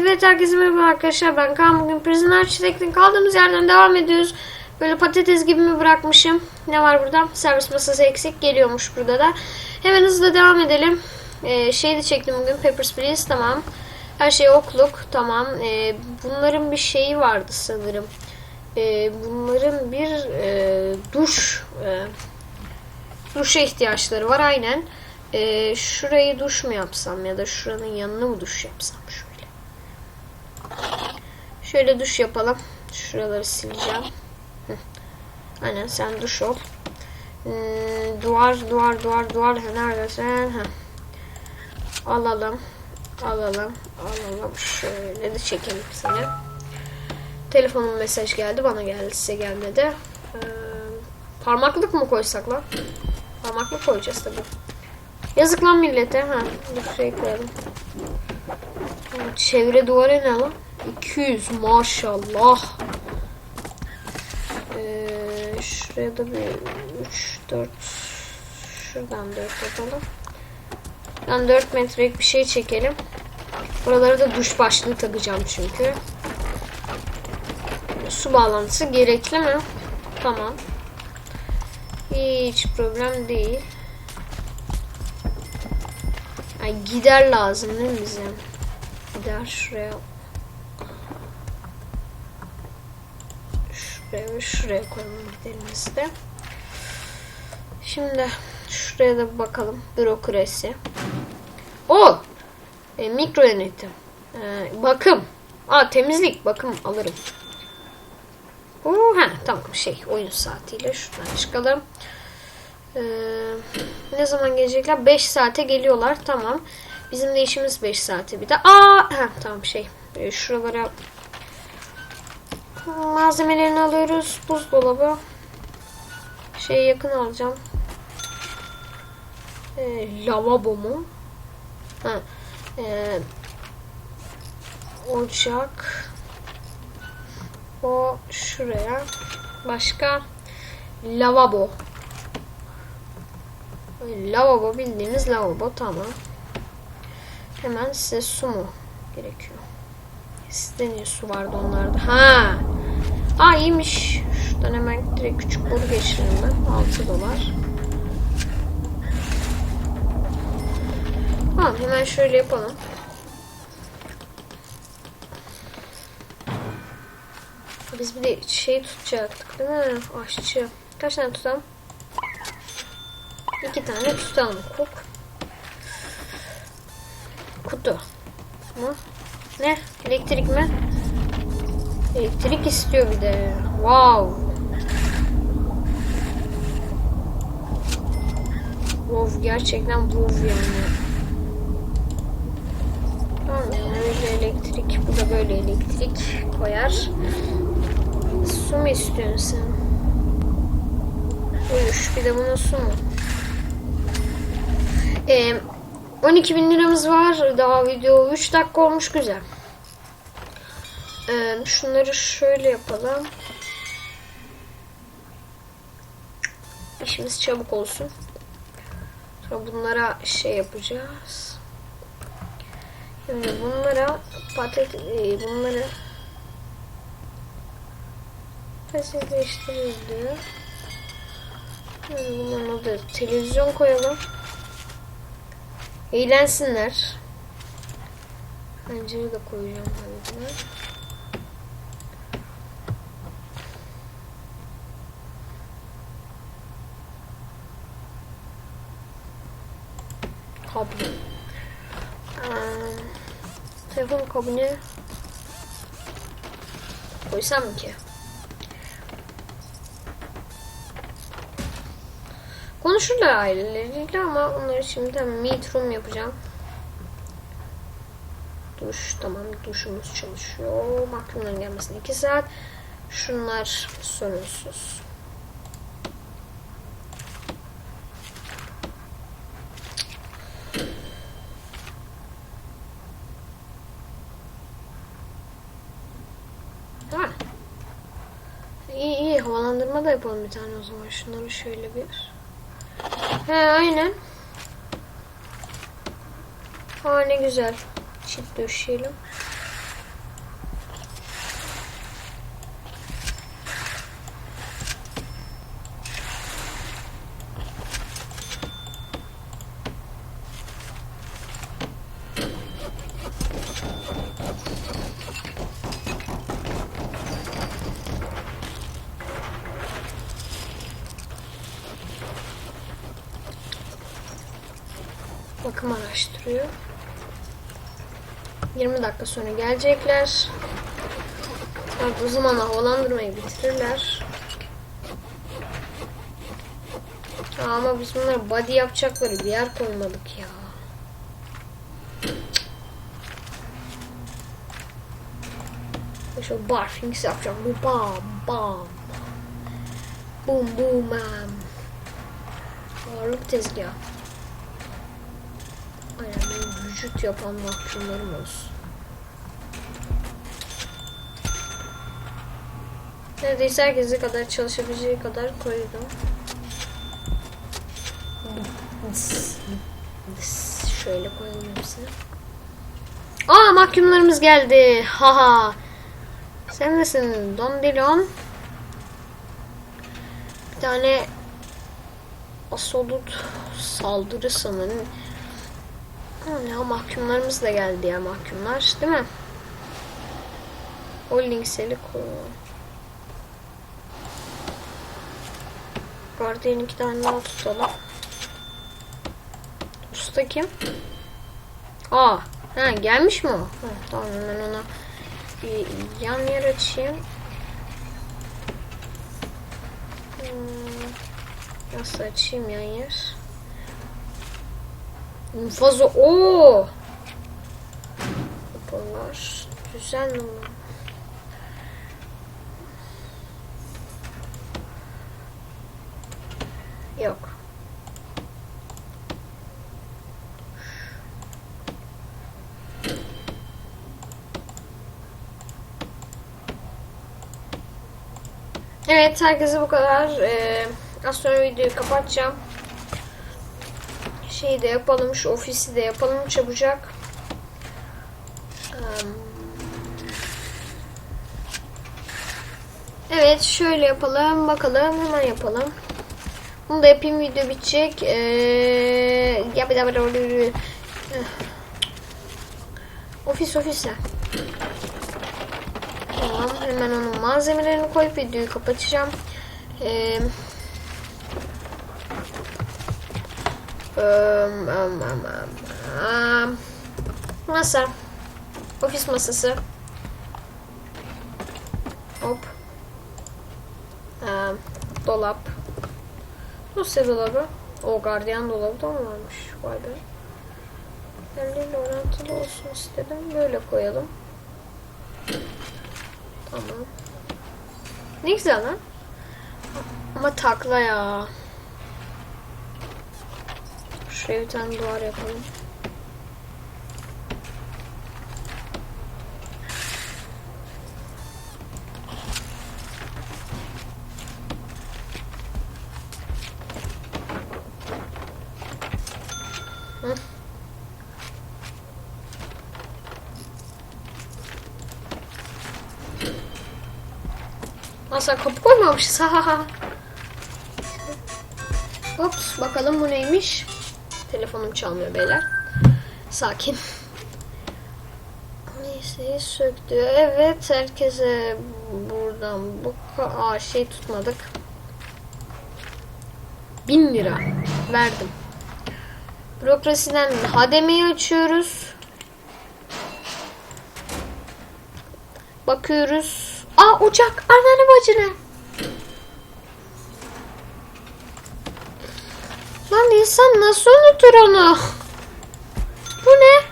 Evet herkese merhaba arkadaşlar ben Kaan bugün Prison Architect'in kaldığımız yerden devam ediyoruz. Böyle patates gibi mi bırakmışım? Ne var burada? Servis masası eksik geliyormuş burada da. Hemen hızlı devam edelim. Ee, şey de çektim bugün Papers, Please tamam. Her şey okluk tamam. Ee, bunların bir şeyi vardı sanırım. Ee, bunların bir e, duş e, duşa ihtiyaçları var aynen. Ee, şurayı duş mu yapsam ya da şuranın yanına mı duş yapsam şöyle. Şöyle duş yapalım. Şuraları sileceğim. Hı. Aynen sen duş ol. Hmm, duvar duvar duvar duvar neredesin? Ha. Alalım. Alalım. Alalım. Şöyle de çekelim seni. Telefonun mesaj geldi. Bana geldi. Size gelmedi. Ee, parmaklık mı koysak lan? Parmaklık koyacağız tabii. Yazık lan millete. Ha, bir şey koyalım. Çevre duvarı ne lan? 200 maşallah. Ee, şuraya da bir 3 4 şuradan 4 yapalım. Ben 4 metrelik bir şey çekelim. Buralara da duş başlığı takacağım çünkü. Su bağlantısı gerekli mi? Tamam. Hiç problem değil. Ay gider lazım değil mi bize? Gider şuraya. Şuraya şuraya koyalım giderimizi de. Şimdi şuraya da bakalım. Bürokrasi. O! E, mikro yönetim. E, bakım. Aa temizlik. Bakım alırım. Oo, ha, tamam şey oyun saatiyle şuradan çıkalım. Ee, ne zaman gelecekler? 5 saate geliyorlar. Tamam. Bizim de işimiz 5 saate bir de. Aa, heh, tamam şey. Ee, şuralara malzemelerini alıyoruz. Buzdolabı. Şey yakın alacağım. Ee, lavabo mu? Ha. Ee, ocak. O şuraya. Başka lavabo. Lavabo bildiğimiz lavabo tamam. Hemen size su mu gerekiyor? Sizde niye su vardı onlarda? Ha. Aa iyiymiş. Şuradan hemen direkt küçük boru geçirelim ben. 6 dolar. Tamam hemen şöyle yapalım. Biz bir de şey tutacaktık değil mi? Aşçı. Kaç tane tutalım? İki tane tutalım. Kuk. Kutu. Mu? Ne? Elektrik mi? Elektrik istiyor bir de. Wow. Wow gerçekten wow yani. Tamam öyle elektrik. Bu da böyle elektrik koyar. Su mu istiyorsun sen? Uyuş. Bir de buna su mu? Ee, 12 bin liramız var. Daha video 3 dakika olmuş. Güzel. Ee, şunları şöyle yapalım. İşimiz çabuk olsun. Sonra bunlara şey yapacağız. Şimdi bunlara patates, e, bunları basitleştirildi. Bunun adı televizyon koyalım. Eğlensinler. Pencere de koyacağım tabii Kablo. Ee, telefon kabine koysam ki? Konuşurlar aileleriyle ama onları şimdi meet room yapacağım. Duş tamam duşumuz çalışıyor. Mahkumların gelmesine 2 saat. Şunlar sorunsuz. Havalandırma da yapalım bir tane o zaman. Şunları şöyle bir. He aynen. Ha ne güzel. Çift döşeyelim. Bakım araştırıyor. 20 dakika sonra gelecekler. Tabii o zaman havalandırmayı bitirirler. Aa, Ama biz bunlara body yapacakları bir yer koymadık ya. Şu barfings yapacağım. Bu bam bam. Boom boom bam. Ağırlık tezgahı. Vücut yapan mahkumlarım olsun. Neredeyse herkese kadar çalışabileceği kadar koydum. Şöyle koyalım hepsini. Aa mahkumlarımız geldi. Haha. Sen nesin Don Dilon? Bir tane Asolut saldırı sanırım. Ya mahkumlarımız da geldi ya mahkumlar değil mi? Holding seli. Guardian iki tane daha tutalım. Usta kim? Aa, ha gelmiş mi o? Ha, tamam ben ona bir yan yer açayım. Hmm, nasıl açayım yan yer? Fazla o. Kupalar güzel mi? Yok. Evet herkese bu kadar. Ee, az sonra videoyu kapatacağım. Şeyi de yapalım. Şu ofisi de yapalım çabucak. Evet şöyle yapalım. Bakalım hemen yapalım. Bunu da yapayım video bitecek. Ee, ya bir daha bir daha- Ofis ofis ya. Tamam hemen onun malzemelerini koyup videoyu kapatacağım. Ee, Em, em, em, em, em. Masa. Ofis masası. Hop. Em, dolap. Dosya dolabı. O gardiyan dolabı da mı varmış? Vay be. Yerleriyle orantılı olsun istedim. Böyle koyalım. Tamam. Ne güzel lan. Ama takla ya. Şuraya bir tane duvar yapalım. Hı. Asa kapı koymamışız. Ha ha ha. Ops bakalım bu neymiş. Telefonum çalmıyor beyler. Sakin. Neyse söktü. Evet herkese buradan bu Aa, şey tutmadık. Bin lira verdim. Bürokrasiden hademeyi açıyoruz. Bakıyoruz. Aa uçak. Ananı bacını. Lan insan nasıl unutur onu? Bu ne?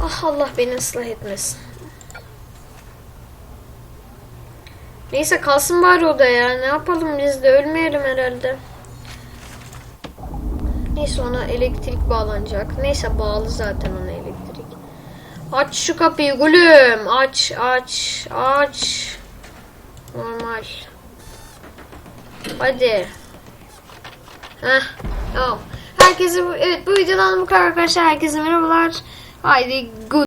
Ah Allah beni ıslah etmesin. Neyse kalsın bari o da ya. Ne yapalım biz de ölmeyelim herhalde. Neyse ona elektrik bağlanacak. Neyse bağlı zaten ona elektrik. Aç şu kapıyı gülüm. Aç aç aç. Normal. Hadi. Heh, tamam. Herkese evet bu videodan bu kadar arkadaşlar. Herkese merhabalar. Haydi good.